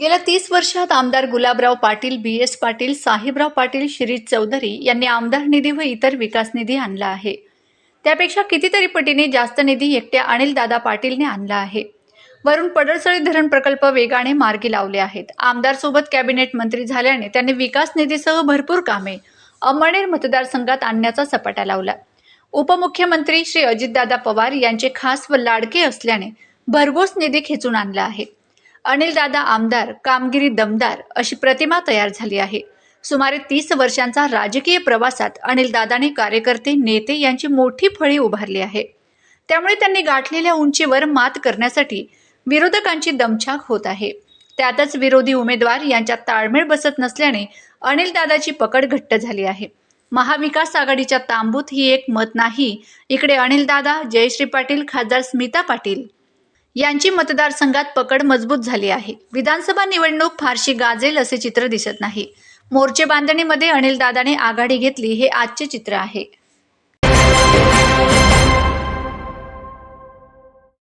गेल्या तीस वर्षात आमदार गुलाबराव पाटील बी एस पाटील साहेबराव पाटील शिरीष चौधरी यांनी आमदार निधी व इतर विकास निधी आणला आहे. त्यापेक्षा कितीतरी पटीने जास्त निधी एकट्या अनिलदादा पाटीलने आणला आहे. वरून पडळसळी धरण प्रकल्प वेगाने मार्गी लावले आहेत. आमदार सोबत कॅबिनेट मंत्री झाल्याने त्यांनी विकास निधीसह भरपूर कामे अमळनेर मतदारसंघात आणण्याचा सपाटा लावला. उपमुख्यमंत्री श्री अजितदादा पवार यांचे खास व लाडके असल्याने भरघोस निधी खेचून आणला आहे. अनिलदादा आमदार कामगिरी दमदार अशी प्रतिमा तयार झाली आहे. सुमारे तीस वर्षांचा राजकीय प्रवासात अनिलदादाने कार्यकर्ते नेते यांची मोठी फळी उभारली आहे. त्यामुळे त्यांनी गाठलेल्या उंचीवर मात करण्यासाठी विरोधकांची दमछाक होत आहे. त्यातच विरोधी उमेदवार यांच्यात ताळमेळ बसत नसल्याने अनिलदादाची पकड घट्ट झाली आहे. महाविकास आघाडीच्या तांबूत ही एक मत नाही. इकडे अनिलदादा जयश्री पाटील खासदार स्मिता पाटील यांची मतदारसंघात पकड मजबूत झाली आहे. विधानसभा निवडणूक फारशी गाजेल असे चित्र दिसत नाही. मोर्चे बांधणीमध्ये अनिलदादाने आघाडी घेतली हे आजचे चित्र आहे.